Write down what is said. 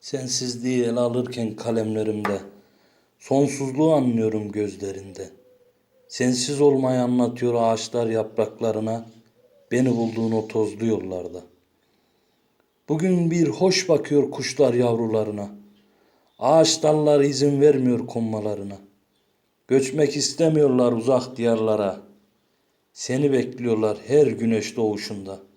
Sensizliği ele alırken kalemlerimde, sonsuzluğu anlıyorum gözlerinde. Sensiz olmayı anlatıyor ağaçlar yapraklarına, beni bulduğun o tozlu yollarda. Bugün bir hoş bakıyor kuşlar yavrularına. Ağaç dalları izin vermiyor konmalarına. Göçmek istemiyorlar uzak diyarlara. Seni bekliyorlar her güneş doğuşunda.